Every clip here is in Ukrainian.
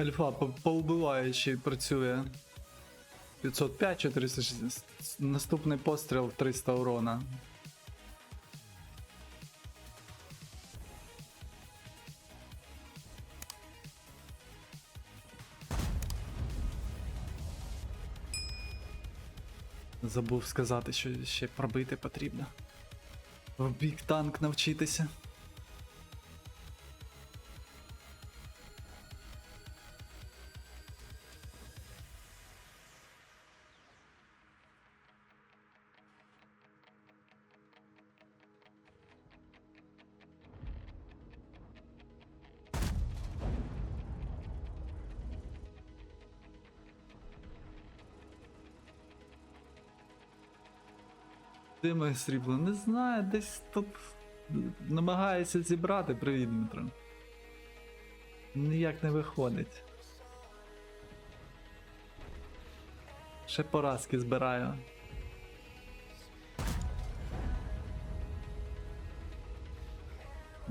Альфа по- повбиваючи працює. 505, 460. Наступний постріл 300 урона. Забув сказати, що ще пробити потрібно. В бік танк навчитися. Моє срібло? Не знаю, десь тут намагається зібрати. Привіт, Дмитро. Ніяк не виходить. Ще поразки збираю.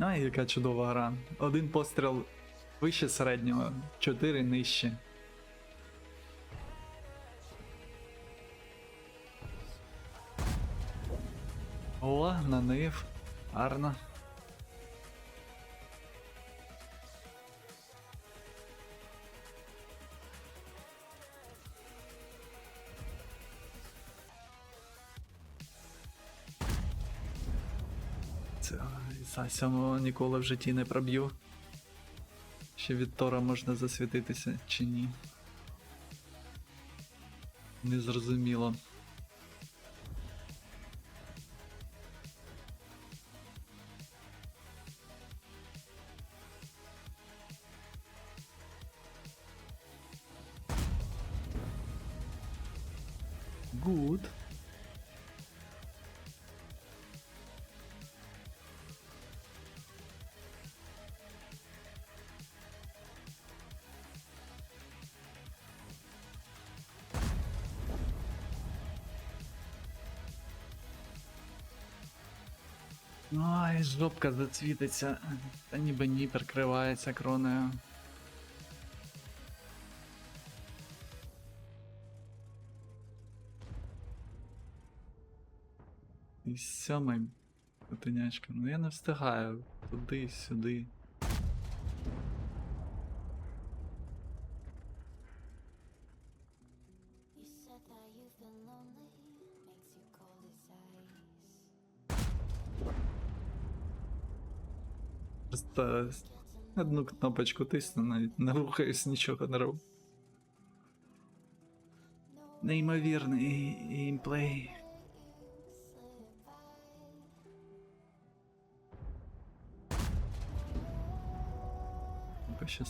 Ай, яка чудова гра. Один постріл вище середнього, чотири нижче. О, нанив. Гарно. За сьомого ніколи в житті не проб'ю. Ще від Тора можна засвітитися чи ні. Незрозуміло. Good. Ай, жопка зацвітиться. Та ніби ні прикривається кроною. Сьомий котенячка. Ну я не встигаю туди, сюди. Просто одну кнопочку тисну, навіть не рухаюсь, нічого не роблю. Неймовірний геймплей. Should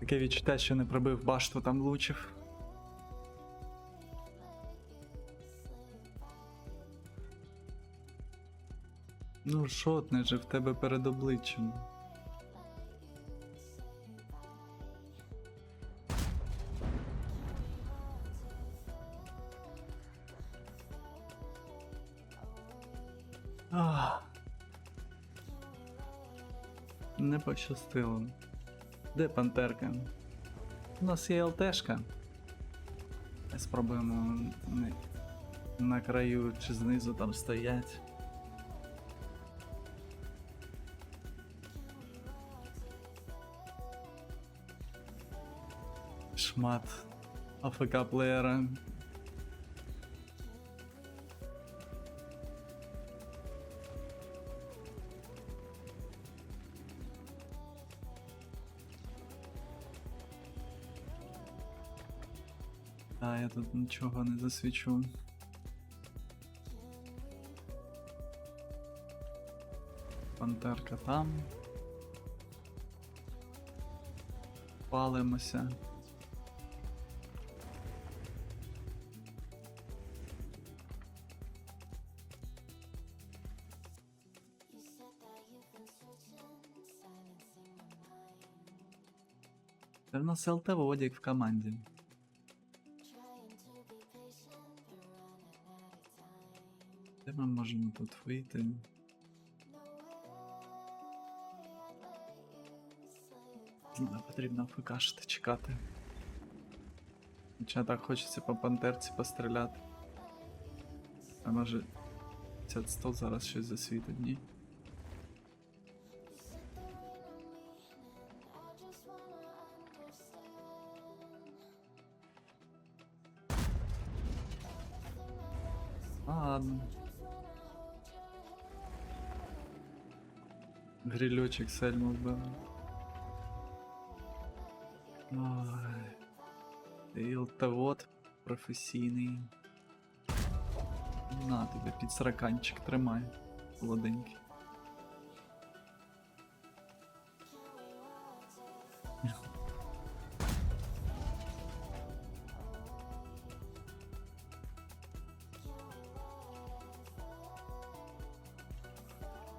Таке відчуття, що не пробив башту, там влучив. Ну, шотне же в тебе перед обличчям. Ах. Не пощастило. Де пантерка? У нас є ЛТшка. Спробуємо на краю чи знизу там стоять. Шмат АФК плеєра. А, я тут нічого не засвічу. Пантерка там. Палимося. Тепер у нас ЛТ виводять в команде. Де ми можемо тут вийти? Не потрібно фукашити чекати. Хоча так хочеться по пантерці постріляти. А може 50-100 зараз щось засвітить, ні? Грильочек сельму. Ти ЛТВОД професійний. На тобі під сраканчик тримай. Холоденький.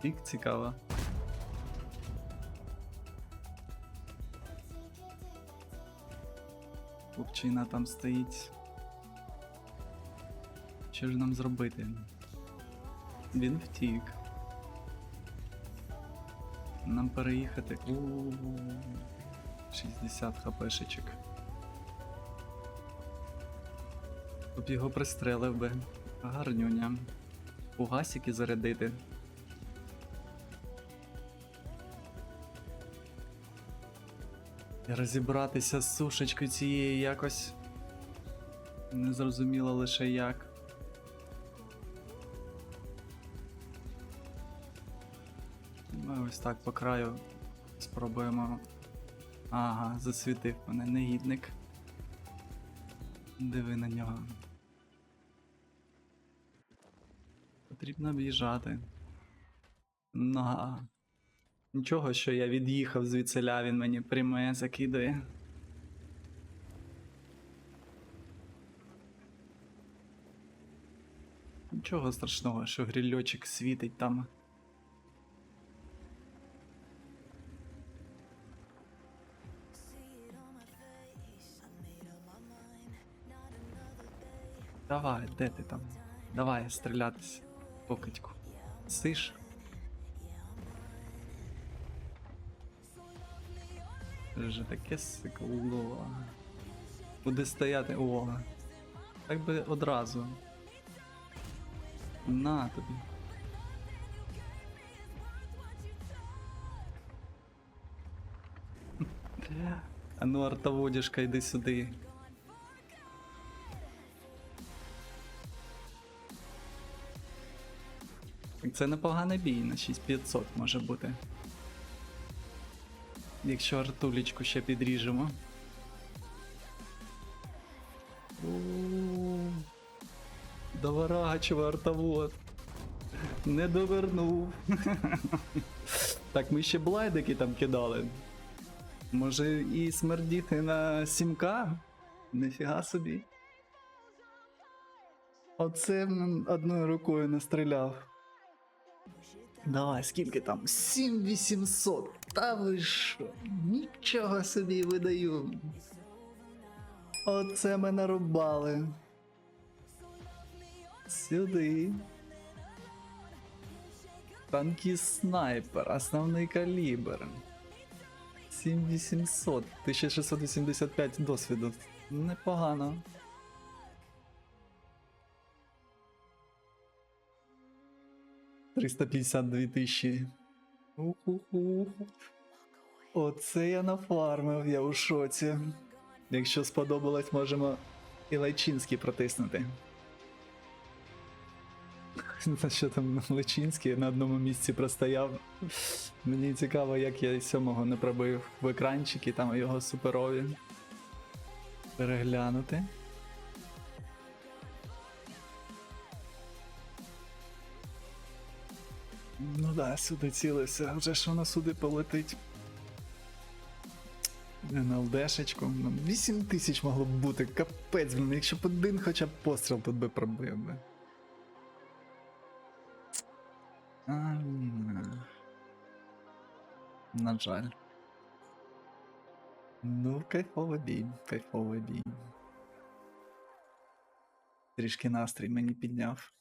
Пік цікаво. Хлопчина там стоїть. Що ж нам зробити? Він втік. Нам переїхати. У 60 хпшечок. Тут його пристрелив би. Гарнюня. Угасики зарядити. Розібратися з сушечкою цією якось. Не зрозуміло лише як. Ми ось так по краю спробуємо. Ага, засвітив мене негідник. Диви на нього. Потрібно об'їжджати. На. Нічого, що я від'їхав звідсиля, він мені пряме закидає. Нічого страшного, що грильочок світить там. Давай, де ти там? Давай стрілятися, покидьку. Сиш? Це Вже таке сикло. Буде стояти. О. Так би одразу. На тобі. А ну, артоводішка, йди сюди. Це непоганий бій на 6500 може бути. Якщо артулечку ще підріжемо. У-у-у. Артовод. Не довернув. так, ми ще блайдики там кидали. Може і смердіти на 7К? Нифіга собі. Оце одною рукою настріляв. Давай, скільки там? 7800. Та ви що? Нічого собі видаю. Оце ми нарубали. Сюди. Танкіст снайпер, основний калібр. 7800, 1685 досвіду. Непогано. Триста п'ятдесят дві тисячі. Оце я нафармив, я у шоці. Якщо сподобалось, можемо і Лайчинський протиснути. Що там Личинський на одному місці простояв. Мені цікаво, як я сьомого не пробив в екранчики, там його суперові. Переглянути. Ну да, сюди цілився, вже ж воно сюди полетить. На ЛДшечку. Ну, 8 тисяч могло б бути, капець, блін, якщо б один хоча б постріл тут би пробив би. А. На жаль. Ну, кайфовий бій, кайфовий бій. Трішки настрій мені підняв.